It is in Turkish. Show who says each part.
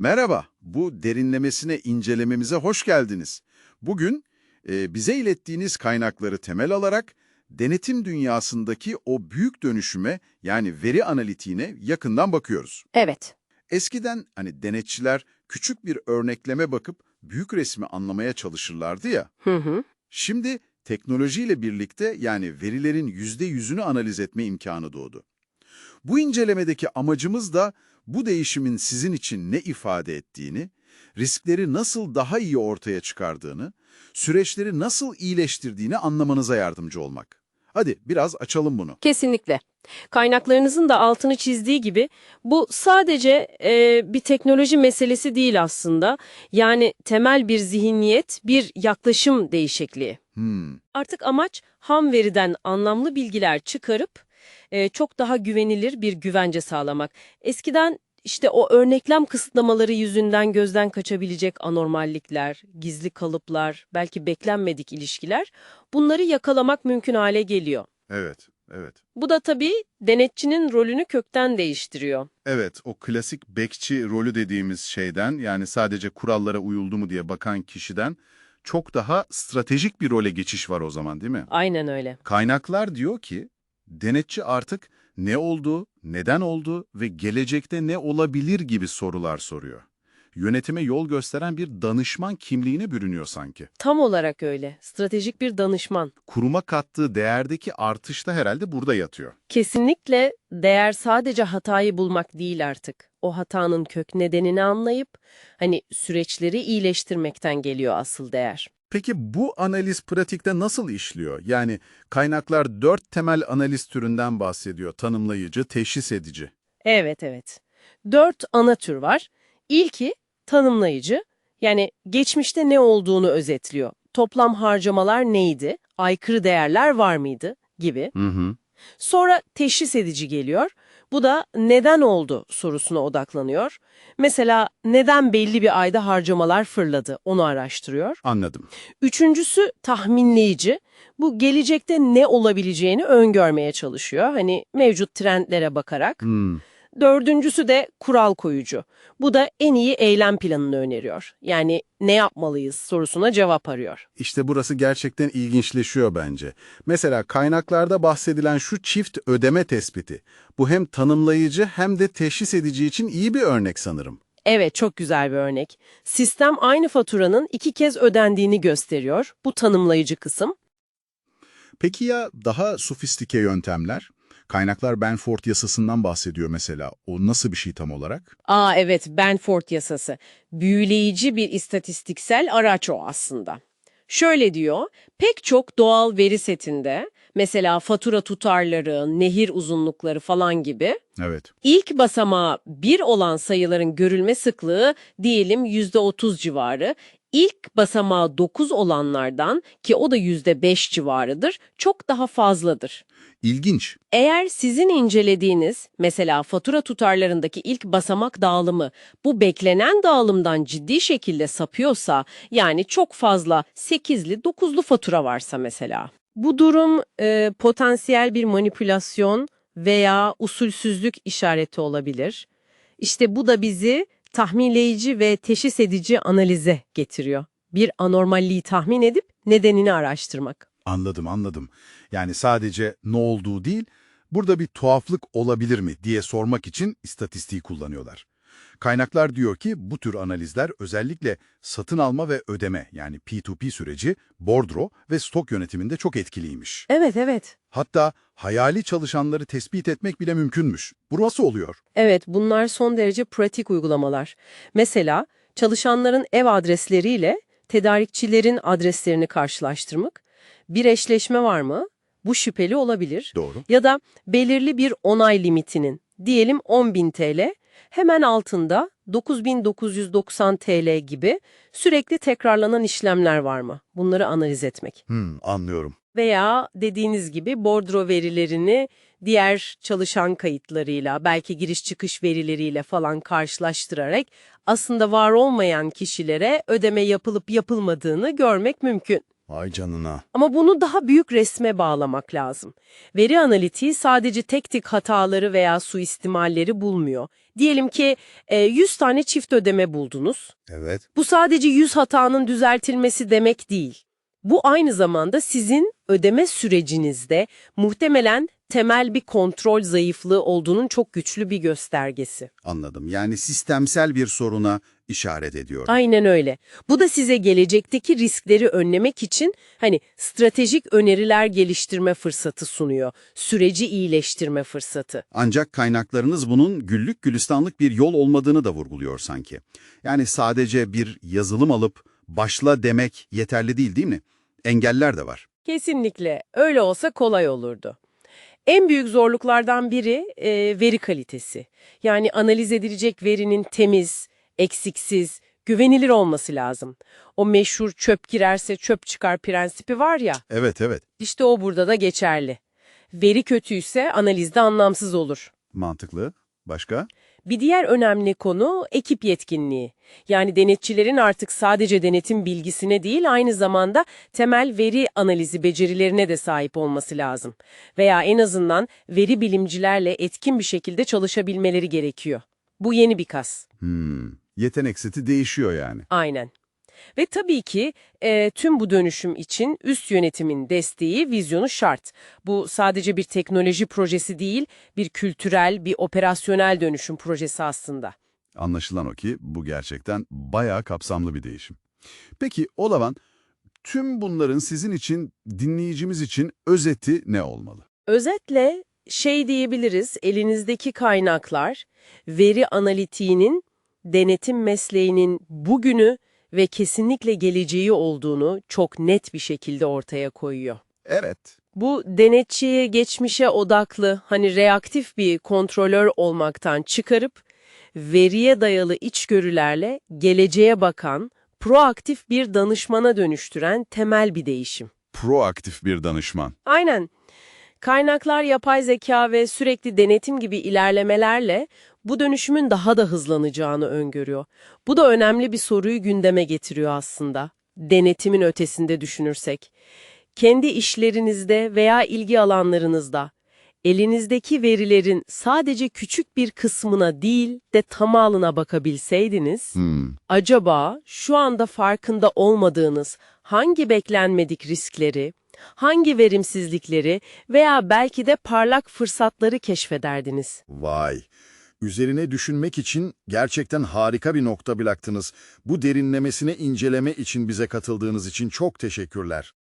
Speaker 1: Merhaba, bu derinlemesine incelememize hoş geldiniz. Bugün e, bize ilettiğiniz kaynakları temel alarak denetim dünyasındaki o büyük dönüşüme yani veri analitiğine yakından bakıyoruz.
Speaker 2: Evet.
Speaker 1: Eskiden hani denetçiler küçük bir örnekleme bakıp büyük resmi anlamaya çalışırlardı ya.
Speaker 2: Hı hı.
Speaker 1: Şimdi teknolojiyle birlikte yani verilerin yüzde yüzünü analiz etme imkanı doğdu. Bu incelemedeki amacımız da bu değişimin sizin için ne ifade ettiğini, riskleri nasıl daha iyi ortaya çıkardığını, süreçleri nasıl iyileştirdiğini anlamanıza yardımcı olmak. Hadi biraz açalım bunu.
Speaker 2: Kesinlikle. Kaynaklarınızın da altını çizdiği gibi bu sadece e, bir teknoloji meselesi değil aslında. Yani temel bir zihniyet, bir yaklaşım değişikliği.
Speaker 1: Hmm,
Speaker 2: Artık amaç ham veriden anlamlı bilgiler çıkarıp e, çok daha güvenilir bir güvence sağlamak. Eskiden işte o örneklem kısıtlamaları yüzünden gözden kaçabilecek anormallikler, gizli kalıplar, belki beklenmedik ilişkiler bunları yakalamak mümkün hale geliyor.
Speaker 1: evet, evet.
Speaker 2: Bu da tabii denetçinin rolünü kökten değiştiriyor.
Speaker 1: Evet, o klasik bekçi rolü dediğimiz şeyden yani sadece kurallara uyuldu mu diye bakan kişiden çok daha stratejik bir role geçiş var o zaman değil mi?
Speaker 2: Aynen öyle.
Speaker 1: Kaynaklar diyor ki, denetçi artık ne oldu, neden oldu ve gelecekte ne olabilir gibi sorular soruyor. Yönetime yol gösteren bir danışman kimliğine bürünüyor sanki.
Speaker 2: Tam olarak öyle. Stratejik bir danışman.
Speaker 1: Kuruma kattığı değerdeki artış da herhalde burada yatıyor.
Speaker 2: Kesinlikle değer sadece hatayı bulmak değil artık. O hatanın kök nedenini anlayıp hani süreçleri iyileştirmekten geliyor asıl değer.
Speaker 1: Peki bu analiz pratikte nasıl işliyor? Yani kaynaklar dört temel analiz türünden bahsediyor. Tanımlayıcı, teşhis edici.
Speaker 2: Evet evet. Dört ana tür var. İlki tanımlayıcı. Yani geçmişte ne olduğunu özetliyor. Toplam harcamalar neydi? Aykırı değerler var mıydı? Gibi.
Speaker 1: Hı hı.
Speaker 2: Sonra teşhis edici geliyor. Bu da neden oldu sorusuna odaklanıyor. Mesela neden belli bir ayda harcamalar fırladı onu araştırıyor.
Speaker 1: Anladım.
Speaker 2: Üçüncüsü tahminleyici. Bu gelecekte ne olabileceğini öngörmeye çalışıyor. Hani mevcut trendlere bakarak.
Speaker 1: Hmm.
Speaker 2: Dördüncüsü de kural koyucu. Bu da en iyi eylem planını öneriyor. Yani ne yapmalıyız sorusuna cevap arıyor.
Speaker 1: İşte burası gerçekten ilginçleşiyor bence. Mesela kaynaklarda bahsedilen şu çift ödeme tespiti. Bu hem tanımlayıcı hem de teşhis edici için iyi bir örnek sanırım.
Speaker 2: Evet, çok güzel bir örnek. Sistem aynı faturanın iki kez ödendiğini gösteriyor. Bu tanımlayıcı kısım.
Speaker 1: Peki ya daha sofistike yöntemler? Kaynaklar Benford yasasından bahsediyor mesela. O nasıl bir şey tam olarak?
Speaker 2: Aa evet, Benford yasası. Büyüleyici bir istatistiksel araç o aslında. Şöyle diyor, pek çok doğal veri setinde, mesela fatura tutarları, nehir uzunlukları falan gibi,
Speaker 1: Evet.
Speaker 2: İlk basamağı 1 olan sayıların görülme sıklığı diyelim %30 civarı. İlk basamağı 9 olanlardan ki o da %5 civarıdır çok daha fazladır.
Speaker 1: İlginç.
Speaker 2: Eğer sizin incelediğiniz mesela fatura tutarlarındaki ilk basamak dağılımı bu beklenen dağılımdan ciddi şekilde sapıyorsa yani çok fazla 8'li 9'lu fatura varsa mesela. Bu durum e, potansiyel bir manipülasyon veya usulsüzlük işareti olabilir. İşte bu da bizi tahminleyici ve teşhis edici analize getiriyor. Bir anormalliği tahmin edip nedenini araştırmak.
Speaker 1: Anladım, anladım. Yani sadece ne olduğu değil, burada bir tuhaflık olabilir mi diye sormak için istatistiği kullanıyorlar. Kaynaklar diyor ki bu tür analizler özellikle satın alma ve ödeme yani P2P süreci, bordro ve stok yönetiminde çok etkiliymiş.
Speaker 2: Evet, evet.
Speaker 1: Hatta hayali çalışanları tespit etmek bile mümkünmüş. Bu nasıl oluyor?
Speaker 2: Evet, bunlar son derece pratik uygulamalar. Mesela çalışanların ev adresleriyle tedarikçilerin adreslerini karşılaştırmak. Bir eşleşme var mı? Bu şüpheli olabilir.
Speaker 1: Doğru.
Speaker 2: Ya da belirli bir onay limitinin, diyelim 10.000 TL, hemen altında 9.990 TL gibi sürekli tekrarlanan işlemler var mı? Bunları analiz etmek.
Speaker 1: Hmm, anlıyorum.
Speaker 2: Veya dediğiniz gibi bordro verilerini diğer çalışan kayıtlarıyla, belki giriş çıkış verileriyle falan karşılaştırarak aslında var olmayan kişilere ödeme yapılıp yapılmadığını görmek mümkün.
Speaker 3: Vay canına.
Speaker 2: Ama bunu daha büyük resme bağlamak lazım. Veri analitiği sadece tek tek hataları veya suistimalleri bulmuyor. Diyelim ki e, 100 tane çift ödeme buldunuz.
Speaker 3: Evet.
Speaker 2: Bu sadece 100 hatanın düzeltilmesi demek değil. Bu aynı zamanda sizin ödeme sürecinizde muhtemelen temel bir kontrol zayıflığı olduğunun çok güçlü bir göstergesi.
Speaker 3: Anladım. Yani sistemsel bir soruna işaret ediyor.
Speaker 2: Aynen öyle. Bu da size gelecekteki riskleri önlemek için hani stratejik öneriler geliştirme fırsatı sunuyor. Süreci iyileştirme fırsatı.
Speaker 3: Ancak kaynaklarınız bunun güllük gülistanlık bir yol olmadığını da vurguluyor sanki. Yani sadece bir yazılım alıp başla demek yeterli değil değil mi? Engeller de var.
Speaker 2: Kesinlikle. Öyle olsa kolay olurdu. En büyük zorluklardan biri e, veri kalitesi. Yani analiz edilecek verinin temiz, eksiksiz, güvenilir olması lazım. O meşhur çöp girerse çöp çıkar prensibi var ya,
Speaker 3: Evet evet.
Speaker 2: işte o burada da geçerli. Veri kötüyse analizde anlamsız olur.
Speaker 3: Mantıklı. Başka?
Speaker 2: Bir diğer önemli konu ekip yetkinliği. Yani denetçilerin artık sadece denetim bilgisine değil aynı zamanda temel veri analizi becerilerine de sahip olması lazım. Veya en azından veri bilimcilerle etkin bir şekilde çalışabilmeleri gerekiyor. Bu yeni bir kas.
Speaker 3: Hmm. Yetenek seti değişiyor yani.
Speaker 2: Aynen. Ve tabii ki e, tüm bu dönüşüm için üst yönetimin desteği, vizyonu şart. Bu sadece bir teknoloji projesi değil, bir kültürel, bir operasyonel dönüşüm projesi aslında.
Speaker 1: Anlaşılan o ki bu gerçekten bayağı kapsamlı bir değişim. Peki Olavan, tüm bunların sizin için, dinleyicimiz için özeti ne olmalı?
Speaker 2: Özetle şey diyebiliriz, elinizdeki kaynaklar, veri analitiğinin, denetim mesleğinin bugünü ve kesinlikle geleceği olduğunu çok net bir şekilde ortaya koyuyor.
Speaker 1: Evet.
Speaker 2: Bu denetçiye geçmişe odaklı, hani reaktif bir kontrolör olmaktan çıkarıp, veriye dayalı içgörülerle geleceğe bakan, proaktif bir danışmana dönüştüren temel bir değişim.
Speaker 1: Proaktif bir danışman.
Speaker 2: Aynen. Kaynaklar, yapay zeka ve sürekli denetim gibi ilerlemelerle bu dönüşümün daha da hızlanacağını öngörüyor. Bu da önemli bir soruyu gündeme getiriyor aslında. Denetimin ötesinde düşünürsek. Kendi işlerinizde veya ilgi alanlarınızda elinizdeki verilerin sadece küçük bir kısmına değil de tamamına bakabilseydiniz,
Speaker 1: Hmm.
Speaker 2: Acaba şu anda farkında olmadığınız hangi beklenmedik riskleri, hangi verimsizlikleri veya belki de parlak fırsatları keşfederdiniz?
Speaker 4: Vay! Üzerine düşünmek için gerçekten harika bir nokta bıraktınız. Bu derinlemesine inceleme için bize katıldığınız için çok teşekkürler.